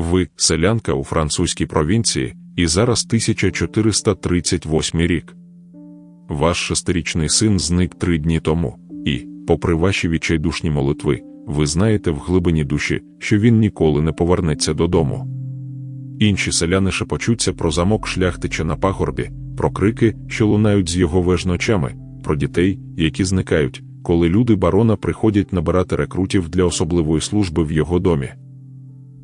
Ви селянка у французькій провінції, і зараз 1438 рік. Ваш шестирічний син зник три дні тому, і, попри ваші відчайдушні молитви, ви знаєте в глибині душі, що він ніколи не повернеться додому. Інші селяни шепочуться про замок шляхтича на пагорбі, про крики, що лунають з його веж ночами, про дітей, які зникають, коли люди барона приходять набирати рекрутів для особливої служби в його домі.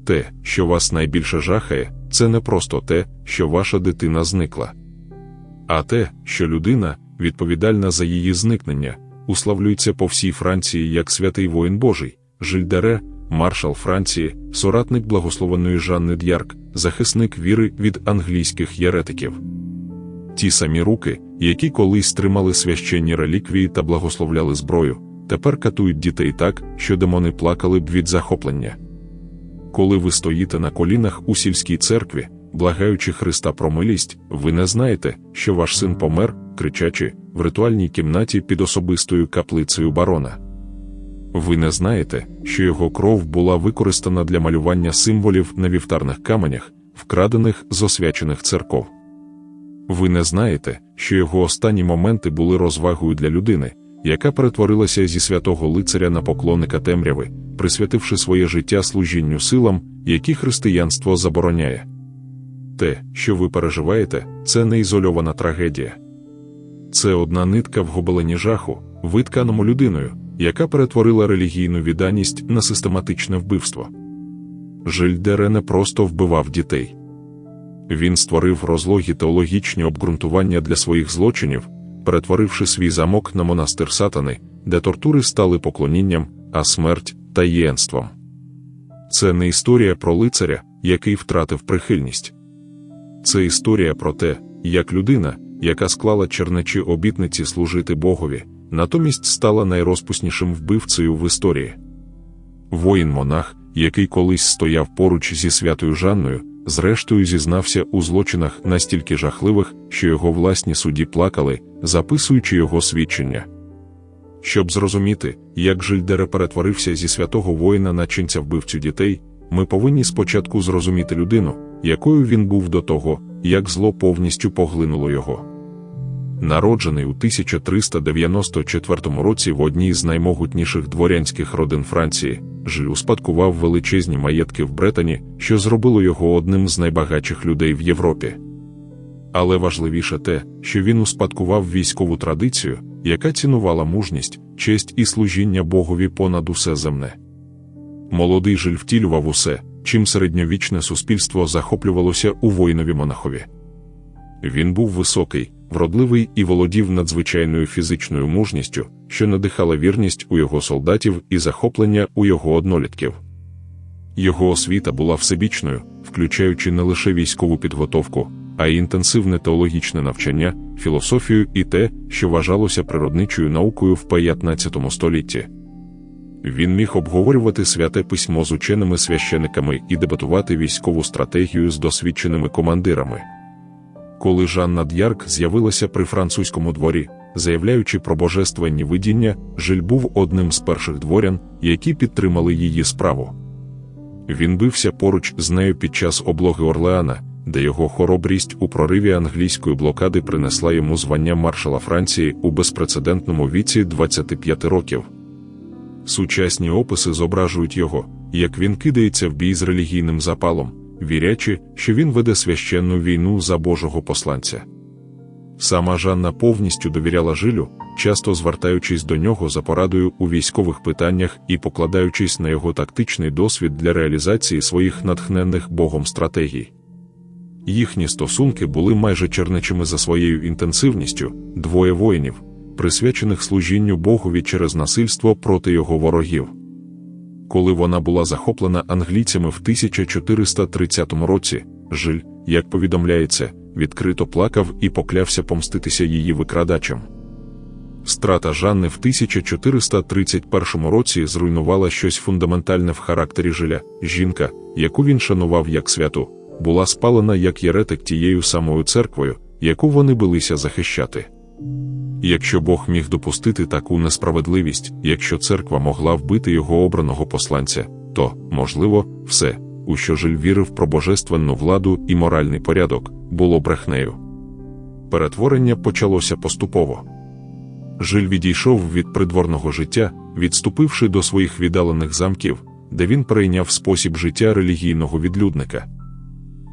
Те, що вас найбільше жахає, це не просто те, що ваша дитина зникла, а те, що людина, відповідальна за її зникнення, уславлюється по всій Франції як святий воїн Божий, Жильдере, маршал Франції, соратник благословеної Жанни Д'Ярк, захисник віри від англійських єретиків. Ті самі руки, які колись тримали священні реліквії та благословляли зброю, тепер катують дітей так, що демони плакали б від захоплення. Коли ви стоїте на колінах у сільській церкві, благаючи Христа про милість, ви не знаєте, що ваш син помер, кричачи, в ритуальній кімнаті під особистою каплицею барона. Ви не знаєте, що його кров була використана для малювання символів на вівтарних каменях, вкрадених з освячених церков. Ви не знаєте, що його останні моменти були розвагою для людини, яка перетворилася зі святого лицаря на поклонника темряви, присвятивши своє життя служінню силам, які християнство забороняє. Те, що ви переживаєте, це не ізольована трагедія. Це одна нитка в гобелені жаху, витканому людиною, яка перетворила релігійну відданість на систематичне вбивство. Жильдере не просто вбивав дітей. Він створив розлогі теологічні обґрунтування для своїх злочинів, перетворивши свій замок на монастир сатани, де тортури стали поклонінням, а смерть таєнством. Це не історія про лицаря, який втратив прихильність. Це історія про те, як людина, яка склала чернечі обітниці служити Богові, натомість стала найрозпуснішим вбивцею в історії. Воїн-монах, який колись стояв поруч зі святою Жанною, зрештою зізнався у злочинах настільки жахливих, що його власні судді плакали, записуючи його свідчення. Щоб зрозуміти, як Жильдере перетворився зі святого воїна на чинця вбивцю дітей, ми повинні спочатку зрозуміти людину, якою він був до того, як зло повністю поглинуло його. Народжений у 1394 році в одній з наймогутніших дворянських родин Франції, Жиль успадкував величезні маєтки в Бретані, що зробило його одним з найбагатших людей в Європі. Але важливіше те, що він успадкував військову традицію, яка цінувала мужність, честь і служіння Богові понад усе земне. Молодий Жиль втілював усе, чим середньовічне суспільство захоплювалося у воїнові монахові. Він був високий, вродливий і володів надзвичайною фізичною мужністю, що надихала вірність у його солдатів і захоплення у його однолітків. Його освіта була всебічною, включаючи не лише військову підготовку, а й інтенсивне теологічне навчання, філософію і те, що вважалося природничою наукою в 15 столітті. Він міг обговорювати святе письмо з ученими священиками і дебатувати військову стратегію з досвідченими командирами. Коли Жанна Д'Ярк з'явилася при французькому дворі, заявляючи про божественні видіння, Жиль був одним з перших дворян, які підтримали її справу. Він бився поруч з нею під час облоги Орлеана, де його хоробрість у прориві англійської блокади принесла йому звання маршала Франції у безпрецедентному віці 25 років. Сучасні описи зображують його, як він кидається в бій з релігійним запалом, вірячи, що він веде священну війну за Божого посланця. Сама Жанна повністю довіряла жилю, часто звертаючись до нього за порадою у військових питаннях і покладаючись на його тактичний досвід для реалізації своїх натхненних Богом стратегій. Їхні стосунки були майже черничими за своєю інтенсивністю, двоє воїнів, присвячених служінню Богові через насильство проти його ворогів. Коли вона була захоплена англійцями в 1430 році, Жиль, як повідомляється, відкрито плакав і поклявся помститися її викрадачам. Страта Жанни в 1431 році зруйнувала щось фундаментальне в характері жиля. Жінка, яку він шанував як святу, була спалена як єретик тією самою церквою, яку вони билися захищати. Якщо Бог міг допустити таку несправедливість, якщо церква могла вбити його обраного посланця, то, можливо, все, у що Жиль вірив про божественну владу і моральний порядок, було брехнею. Перетворення почалося поступово. Жиль відійшов від придворного життя, відступивши до своїх віддалених замків, де він перейняв спосіб життя релігійного відлюдника.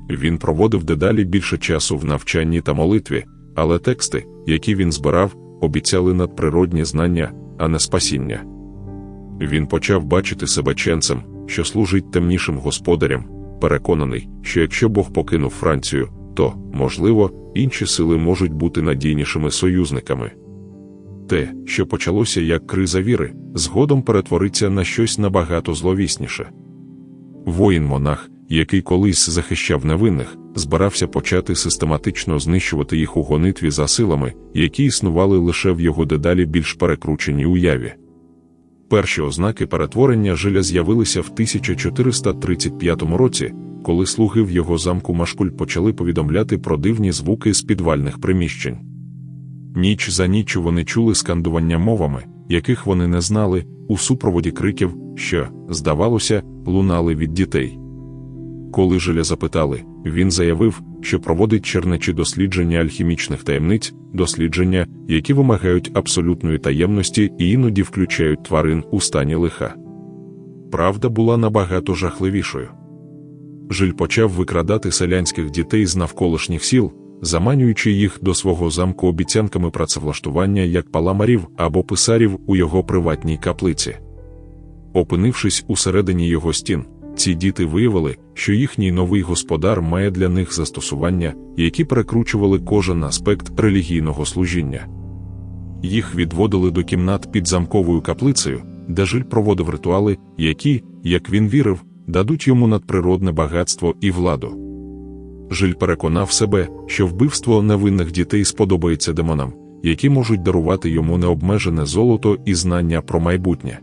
Він проводив дедалі більше часу в навчанні та молитві, але тексти, які він збирав, обіцяли надприродні знання, а не спасіння. Він почав бачити себе ченцем, що служить темнішим господарям, переконаний, що якщо Бог покинув Францію, то, можливо, інші сили можуть бути надійнішими союзниками. Те, що почалося як криза віри, згодом перетвориться на щось набагато зловісніше. Воїн-монах, який колись захищав невинних, збирався почати систематично знищувати їх у гонитві за силами, які існували лише в його дедалі більш перекрученій уяві. Перші ознаки перетворення жиля з'явилися в 1435 році, коли слуги в його замку Машкуль почали повідомляти про дивні звуки з підвальних приміщень. Ніч за ніччю вони чули скандування мовами, яких вони не знали, у супроводі криків, що, здавалося, лунали від дітей. Коли жиля запитали, він заявив, що проводить чернечі дослідження альхімічних таємниць, дослідження, які вимагають абсолютної таємності і іноді включають тварин у стані лиха. Правда була набагато жахливішою. Жиль почав викрадати селянських дітей з навколишніх сіл, заманюючи їх до свого замку обіцянками працевлаштування як паламарів або писарів у його приватній каплиці. Опинившись усередині його стін, ці діти виявили, що їхній новий господар має для них застосування, які перекручували кожен аспект релігійного служіння. Їх відводили до кімнат під замковою каплицею, де жиль проводив ритуали, які, як він вірив, дадуть йому надприродне багатство і владу. Жиль переконав себе, що вбивство невинних дітей сподобається демонам, які можуть дарувати йому необмежене золото і знання про майбутнє.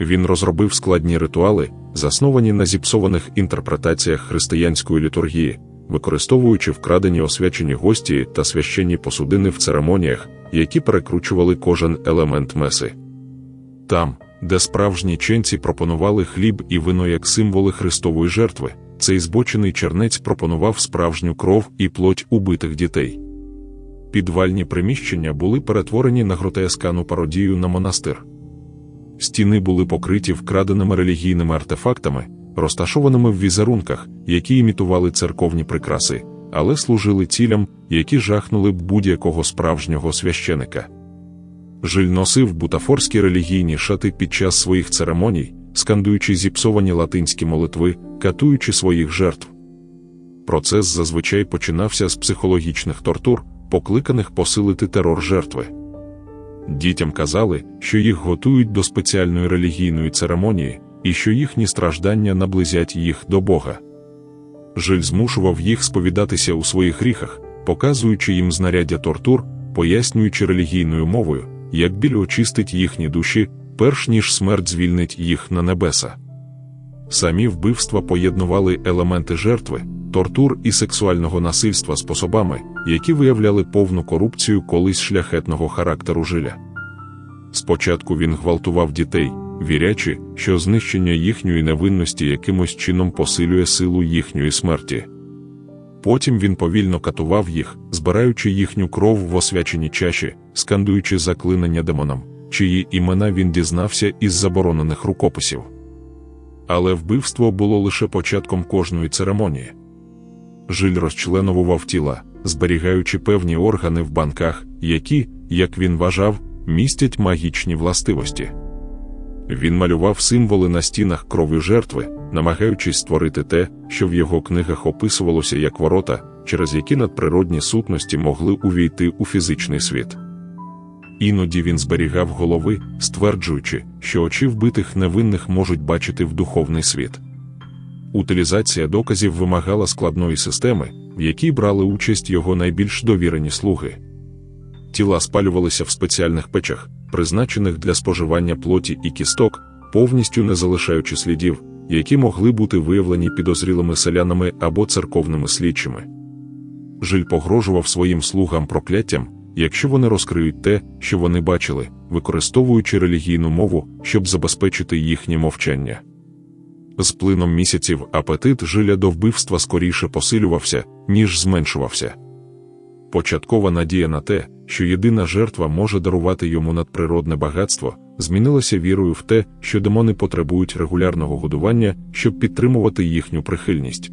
Він розробив складні ритуали, засновані на зіпсованих інтерпретаціях християнської літургії, використовуючи вкрадені освячені гості та священні посудини в церемоніях, які перекручували кожен елемент меси. Там, де справжні ченці пропонували хліб і вино як символи Христової жертви, цей збочений чернець пропонував справжню кров і плоть убитих дітей. Підвальні приміщення були перетворені на гротескану пародію на монастир. Стіни були покриті вкраденими релігійними артефактами, розташованими в візерунках, які імітували церковні прикраси, але служили цілям, які жахнули б будь-якого справжнього священика. Жиль носив бутафорські релігійні шати під час своїх церемоній, скандуючи зіпсовані латинські молитви, катуючи своїх жертв. Процес зазвичай починався з психологічних тортур, покликаних посилити терор жертви. Дітям казали, що їх готують до спеціальної релігійної церемонії і що їхні страждання наблизять їх до Бога. Жиль змушував їх сповідатися у своїх гріхах, показуючи їм знаряддя тортур, пояснюючи релігійною мовою, як біль очистить їхні душі, перш ніж смерть звільнить їх на небеса. Самі вбивства поєднували елементи жертви, тортур і сексуального насильства способами, які виявляли повну корупцію колись шляхетного характеру жиля. Спочатку він гвалтував дітей, вірячи, що знищення їхньої невинності якимось чином посилює силу їхньої смерті. Потім він повільно катував їх, збираючи їхню кров в освячені чаші, скандуючи заклинання демонам, чиї імена він дізнався із заборонених рукописів. Але вбивство було лише початком кожної церемонії. Жиль розчленовував тіла, зберігаючи певні органи в банках, які, як він вважав, містять магічні властивості. Він малював символи на стінах крові жертви, намагаючись створити те, що в його книгах описувалося як ворота, через які надприродні сутності могли увійти у фізичний світ. Іноді він зберігав голови, стверджуючи, що очі вбитих невинних можуть бачити в духовний світ. Утилізація доказів вимагала складної системи, в якій брали участь його найбільш довірені слуги. Тіла спалювалися в спеціальних печах, призначених для споживання плоті і кісток, повністю не залишаючи слідів, які могли бути виявлені підозрілими селянами або церковними слідчими. Жиль погрожував своїм слугам прокляттям, якщо вони розкриють те, що вони бачили, використовуючи релігійну мову, щоб забезпечити їхнє мовчання. З плином місяців апетит жиля до вбивства скоріше посилювався, ніж зменшувався. Початкова надія на те, що єдина жертва може дарувати йому надприродне багатство, змінилася вірою в те, що демони потребують регулярного годування, щоб підтримувати їхню прихильність.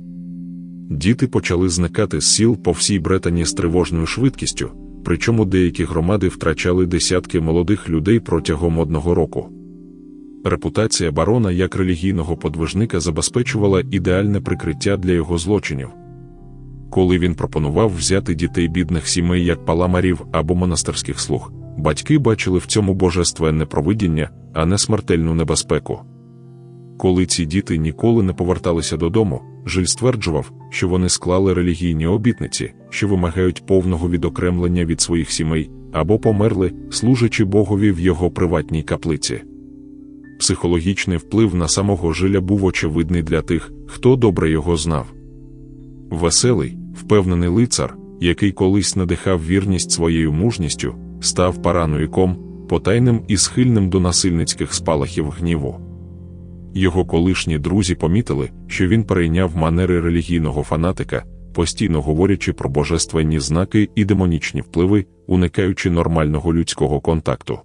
Діти почали зникати з сіл по всій Бретані з тривожною швидкістю, причому деякі громади втрачали десятки молодих людей протягом одного року. Репутація барона як релігійного подвижника забезпечувала ідеальне прикриття для його злочинів. Коли він пропонував взяти дітей бідних сімей як паламарів або монастирських слуг, батьки бачили в цьому божественне провидіння, а не смертельну небезпеку. Коли ці діти ніколи не поверталися додому, Жиль стверджував, що вони склали релігійні обітниці, що вимагають повного відокремлення від своїх сімей або померли, служачи Богові в його приватній каплиці. Психологічний вплив на самого Жиля був очевидний для тих, хто добре його знав. Веселий, впевнений лицар, який колись надихав вірність своєю мужністю, став параноїком, потайним і схильним до насильницьких спалахів гніву. Його колишні друзі помітили, що він перейняв манери релігійного фанатика, постійно говорячи про божественні знаки і демонічні впливи, уникаючи нормального людського контакту.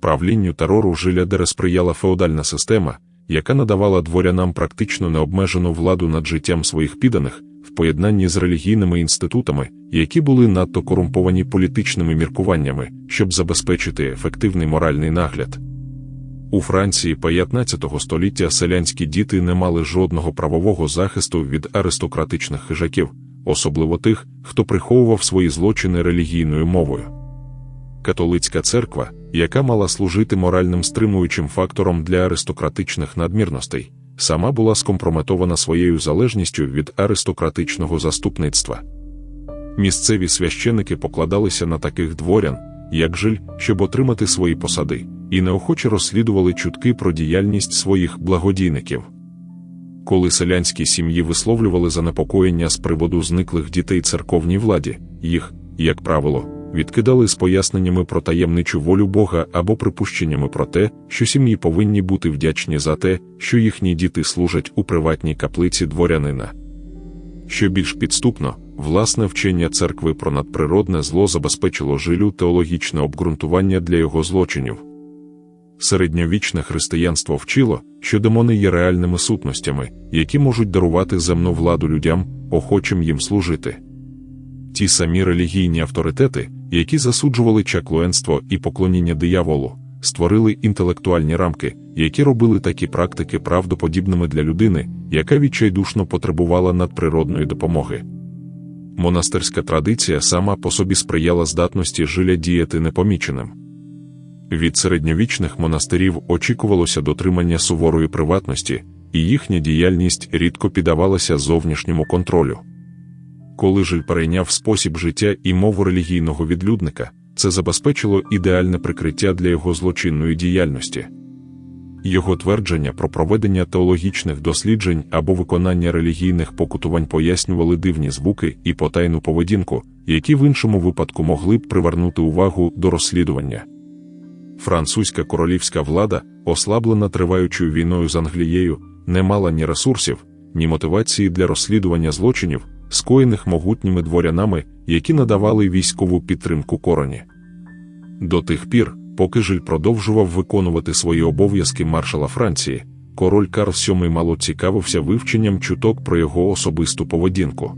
Правлінню терору Жилядере сприяла феодальна система, яка надавала дворянам практично необмежену владу над життям своїх підданих, в поєднанні з релігійними інститутами, які були надто корумповані політичними міркуваннями, щоб забезпечити ефективний моральний нагляд. У Франції 15 століття селянські діти не мали жодного правового захисту від аристократичних хижаків, особливо тих, хто приховував свої злочини релігійною мовою. Католицька церква, яка мала служити моральним стримуючим фактором для аристократичних надмірностей, сама була скомпрометована своєю залежністю від аристократичного заступництва. Місцеві священики покладалися на таких дворян, як жиль, щоб отримати свої посади, і неохоче розслідували чутки про діяльність своїх благодійників. Коли селянські сім'ї висловлювали занепокоєння з приводу зниклих дітей церковній владі, їх, як правило, відкидали з поясненнями про таємничу волю Бога або припущеннями про те, що сім'ї повинні бути вдячні за те, що їхні діти служать у приватній каплиці дворянина. Що більш підступно, власне вчення церкви про надприродне зло забезпечило жилю теологічне обґрунтування для його злочинів. Середньовічне християнство вчило, що демони є реальними сутностями, які можуть дарувати земну владу людям, охочим їм служити. Ті самі релігійні авторитети, які засуджували чаклуенство і поклоніння дияволу, створили інтелектуальні рамки, які робили такі практики правдоподібними для людини, яка відчайдушно потребувала надприродної допомоги. Монастирська традиція сама по собі сприяла здатності жиля діяти непоміченим. Від середньовічних монастирів очікувалося дотримання суворої приватності, і їхня діяльність рідко піддавалася зовнішньому контролю. Коли жиль перейняв спосіб життя і мову релігійного відлюдника, це забезпечило ідеальне прикриття для його злочинної діяльності. Його твердження про проведення теологічних досліджень або виконання релігійних покутувань пояснювали дивні звуки і потайну поведінку, які в іншому випадку могли б привернути увагу до розслідування. Французька королівська влада, ослаблена триваючою війною з Англією, не мала ні ресурсів, ні мотивації для розслідування злочинів, скоєних могутніми дворянами, які надавали військову підтримку короні. До тих пір, поки Жиль продовжував виконувати свої обов'язки маршала Франції, король Карл VII мало цікавився вивченням чуток про його особисту поведінку.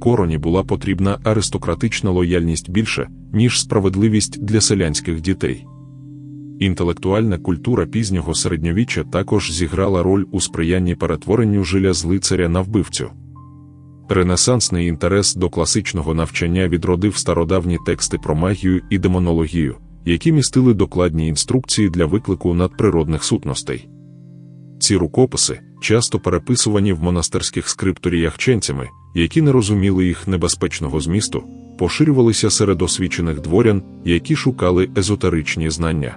Короні була потрібна аристократична лояльність більше, ніж справедливість для селянських дітей. Інтелектуальна культура пізнього середньовіччя також зіграла роль у сприянні перетворенню жиля з лицаря на вбивцю. Ренесансний інтерес до класичного навчання відродив стародавні тексти про магію і демонологію, які містили докладні інструкції для виклику надприродних сутностей. Ці рукописи, часто переписувані в монастирських скрипторіях ченцями, які не розуміли їх небезпечного змісту, поширювалися серед освічених дворян, які шукали езотеричні знання.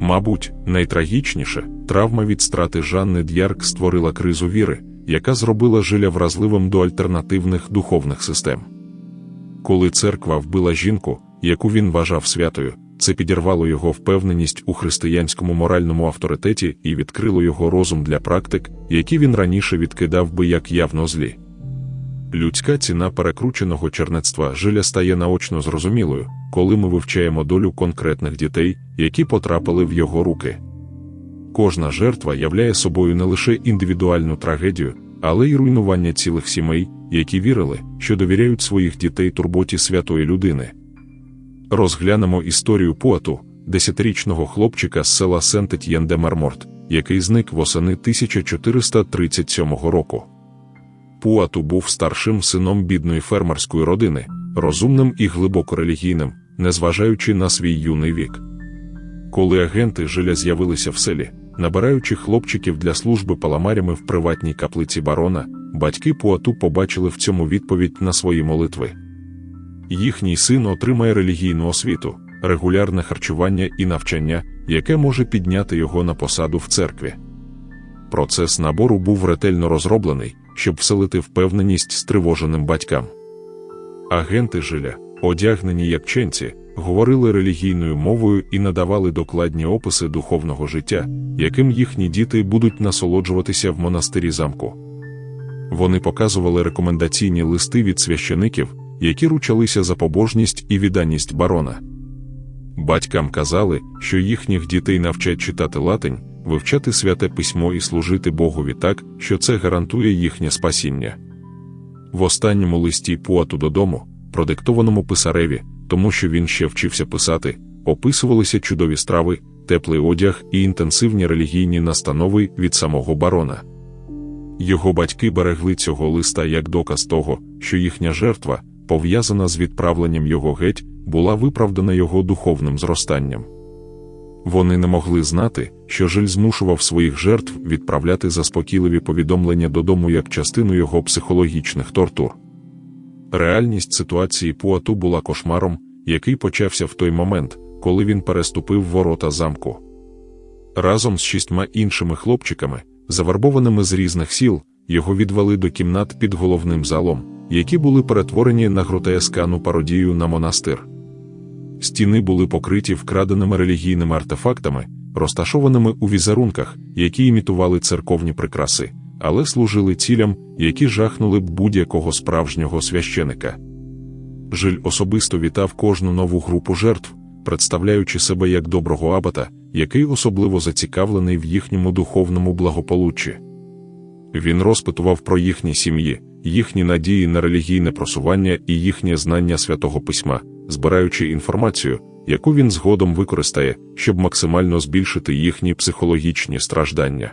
Мабуть, найтрагічніше травма від страти Жанни Д'Ярк створила кризу віри, яка зробила жиля вразливим до альтернативних духовних систем. Коли церква вбила жінку, яку він вважав святою, Це підірвало його впевненість у християнському моральному авторитеті і відкрило його розум для практик, які він раніше відкидав би як явно злі. Людська ціна перекрученого чернецтва жиля стає наочно зрозумілою, коли ми вивчаємо долю конкретних дітей, які потрапили в його руки. Кожна жертва являє собою не лише індивідуальну трагедію, але й руйнування цілих сімей, які вірили, що довіряють своїх дітей турботі святої людини. Розглянемо історію Пуату, десятирічного хлопчика з села Сент-Етьєн де Марморт, який зник восени 1437 року. Пуату був старшим сином бідної фермерської родини, розумним і глибоко релігійним, незважаючи на свій юний вік. Коли агенти жиля з'явилися в селі, набираючи хлопчиків для служби паламарями в приватній каплиці барона, батьки Пуату побачили в цьому відповідь на свої молитви. Їхній син отримає релігійну освіту, регулярне харчування і навчання, яке може підняти його на посаду в церкві. Процес набору був ретельно розроблений, щоб вселити впевненість стривоженим батькам. Агенти жиля, одягнені як ченці, говорили релігійною мовою і надавали докладні описи духовного життя, яким їхні діти будуть насолоджуватися в монастирі замку. Вони показували рекомендаційні листи від священиків, які ручалися за побожність і відданість барона. Батькам казали, що їхніх дітей навчать читати латинь, вивчати святе письмо і служити Богові так, що це гарантує їхнє спасіння. В останньому листі Пуату додому, продиктованому писареві, тому що він ще вчився писати, описувалися чудові страви, теплий одяг і інтенсивні релігійні настанови від самого барона. Його батьки берегли цього листа як доказ того, що їхня жертва, пов'язана з відправленням його геть, була виправдана його духовним зростанням. Вони не могли знати, що Жиль змушував своїх жертв відправляти заспокійливі повідомлення додому як частину його психологічних тортур. Реальність ситуації Пуату була кошмаром, який почався в той момент, коли він переступив ворота замку. Разом з шістьма іншими хлопчиками, завербованими з різних сіл, його відвели до кімнат під головним залом, які були перетворені на гротескану пародію на монастир. Стіни були покриті вкраденими релігійними артефактами, розташованими у візерунках, які імітували церковні прикраси, але служили цілям, які жахнули б будь-якого справжнього священика. Жиль особисто вітав кожну нову групу жертв, представляючи себе як доброго абата, який особливо зацікавлений в їхньому духовному благополуччі. Він розпитував про їхні сім'ї, їхні надії на релігійне просування і їхнє знання святого письма, збираючи інформацію, яку він згодом використає, щоб максимально збільшити їхні психологічні страждання.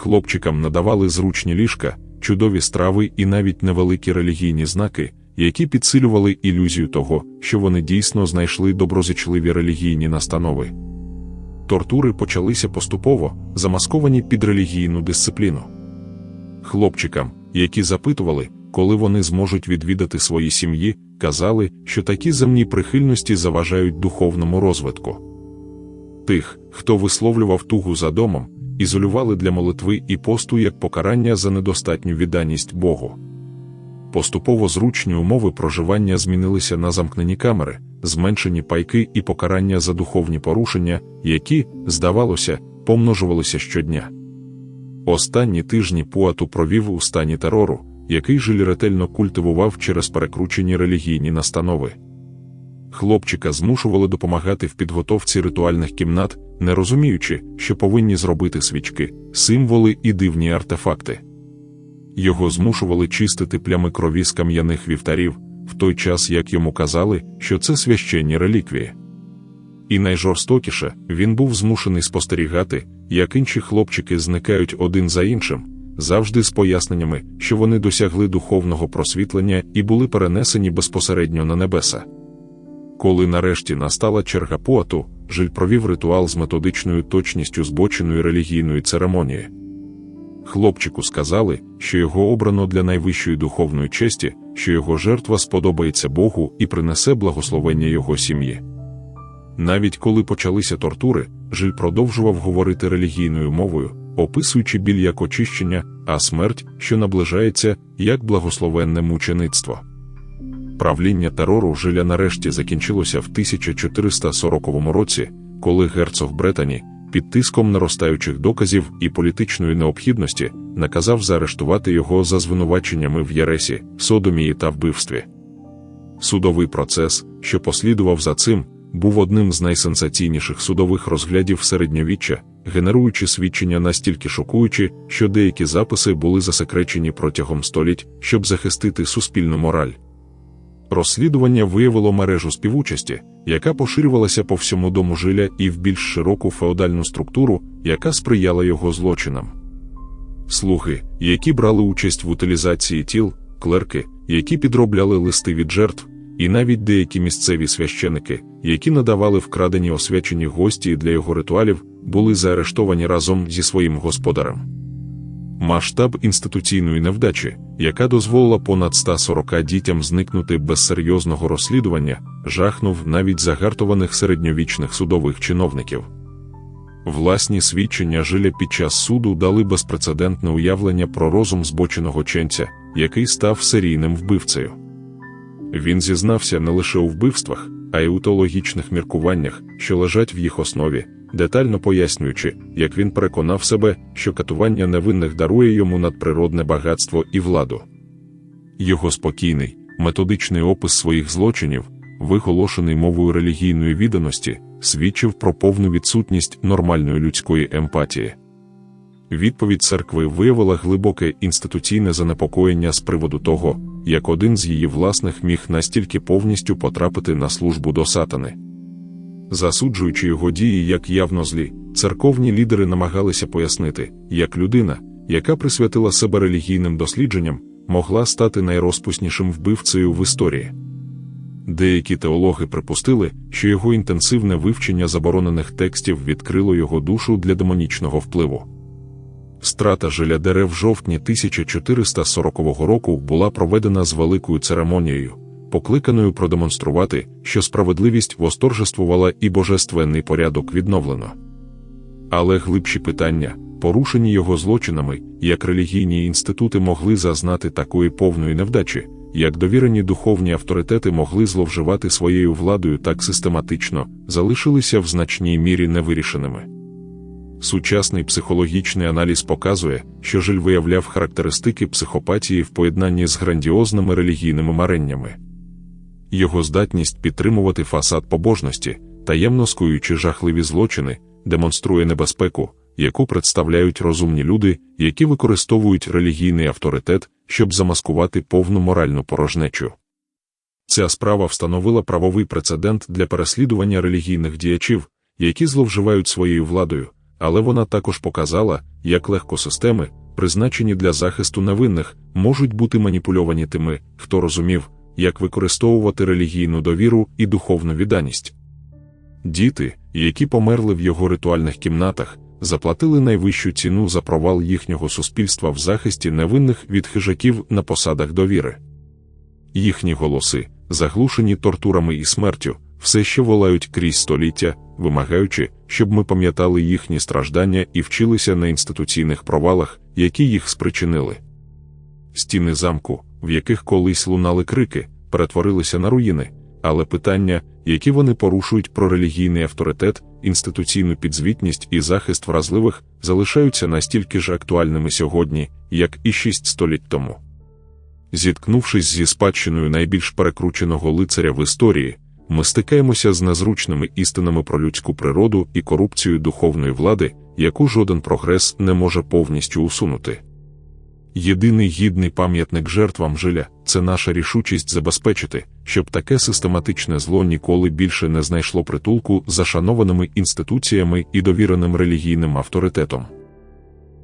Хлопчикам надавали зручні ліжка, чудові страви і навіть невеликі релігійні знаки, які підсилювали ілюзію того, що вони дійсно знайшли доброзичливі релігійні настанови. Тортури почалися поступово, замасковані під релігійну дисципліну. Хлопчикам, які запитували, коли вони зможуть відвідати свої сім'ї, казали, що такі земні прихильності заважають духовному розвитку. Тих, хто висловлював тугу за домом, ізолювали для молитви і посту як покарання за недостатню відданість Богу. Поступово зручні умови проживання змінилися на замкнені камери, зменшені пайки і покарання за духовні порушення, які, здавалося, помножувалися щодня. Останні тижні Пуату провів у стані терору, який жиль ретельно культивував через перекручені релігійні настанови. Хлопчика змушували допомагати в підготовці ритуальних кімнат, не розуміючи, що повинні зробити свічки, символи і дивні артефакти. Його змушували чистити плями крові з кам'яних вівтарів, в той час як йому казали, що це священні реліквії. І найжорстокіше він був змушений спостерігати, як інші хлопчики зникають один за іншим, завжди з поясненнями, що вони досягли духовного просвітлення і були перенесені безпосередньо на небеса. Коли нарешті настала черга Пуату, Жиль провів ритуал з методичною точністю збоченої релігійної церемонії. Хлопчику сказали, що його обрано для найвищої духовної честі, що його жертва сподобається Богу і принесе благословення його сім'ї. Навіть коли почалися тортури, Жиль продовжував говорити релігійною мовою, описуючи біль як очищення, а смерть, що наближається, як благословенне мучеництво. Правління терору жиля нарешті закінчилося в 1440 році, коли герцог Бретані, під тиском наростаючих доказів і політичної необхідності, наказав заарештувати його за звинуваченнями в Єресі, содомії та вбивстві. Судовий процес, що послідував за цим, був одним з найсенсаційніших судових розглядів середньовіччя, генеруючи свідчення настільки шокуючі, що деякі записи були засекречені протягом століть, щоб захистити суспільну мораль. Розслідування виявило мережу співучасті, яка поширювалася по всьому дому жиля і в більш широку феодальну структуру, яка сприяла його злочинам. Слуги, які брали участь в утилізації тіл, клерки, які підробляли листи від жертв, і навіть деякі місцеві священики, які надавали вкрадені освячені гості для його ритуалів, були заарештовані разом зі своїм господарем. Масштаб інституційної невдачі, яка дозволила понад 140 дітям зникнути без серйозного розслідування, жахнув навіть загартованих середньовічних судових чиновників. Власні свідчення жиля під час суду дали безпрецедентне уявлення про розум збоченого ченця, який став серійним вбивцею. Він зізнався не лише у вбивствах, а й у теологічних міркуваннях, що лежать в їх основі, детально пояснюючи, як він переконав себе, що катування невинних дарує йому надприродне багатство і владу. Його спокійний, методичний опис своїх злочинів, виголошений мовою релігійної відданості, свідчив про повну відсутність нормальної людської емпатії. Відповідь церкви виявила глибоке інституційне занепокоєння з приводу того, як один з її власних міг настільки повністю потрапити на службу до сатани. Засуджуючи його дії як явно злі, церковні лідери намагалися пояснити, як людина, яка присвятила себе релігійним дослідженням, могла стати найрозпуснішим вбивцею в історії. Деякі теологи припустили, що його інтенсивне вивчення заборонених текстів відкрило його душу для демонічного впливу. Страта жиля дерев в жовтні 1440 року була проведена з великою церемонією, покликаною продемонструвати, що справедливість восторжествувала і божественний порядок відновлено. Але глибші питання, порушені його злочинами, як релігійні інститути могли зазнати такої повної невдачі, як довірені духовні авторитети могли зловживати своєю владою так систематично, залишилися в значній мірі невирішеними. Сучасний психологічний аналіз показує, що жиль виявляв характеристики психопатії в поєднанні з грандіозними релігійними мареннями. Його здатність підтримувати фасад побожності, таємно скуючи жахливі злочини, демонструє небезпеку, яку представляють розумні люди, які використовують релігійний авторитет, щоб замаскувати повну моральну порожнечу. Ця справа встановила правовий прецедент для переслідування релігійних діячів, які зловживають своєю владою але вона також показала, як легко системи, призначені для захисту невинних, можуть бути маніпульовані тими, хто розумів, як використовувати релігійну довіру і духовну відданість. Діти, які померли в його ритуальних кімнатах, заплатили найвищу ціну за провал їхнього суспільства в захисті невинних від хижаків на посадах довіри. Їхні голоси, заглушені тортурами і смертю, все ще волають крізь століття, вимагаючи, щоб ми пам'ятали їхні страждання і вчилися на інституційних провалах, які їх спричинили. Стіни замку, в яких колись лунали крики, перетворилися на руїни, але питання, які вони порушують про релігійний авторитет, інституційну підзвітність і захист вразливих, залишаються настільки ж актуальними сьогодні, як і шість століть тому. Зіткнувшись зі спадщиною найбільш перекрученого лицаря в історії, ми стикаємося з незручними істинами про людську природу і корупцію духовної влади, яку жоден прогрес не може повністю усунути. Єдиний гідний пам'ятник жертвам жиля це наша рішучість забезпечити, щоб таке систематичне зло ніколи більше не знайшло притулку за шанованими інституціями і довіреним релігійним авторитетом.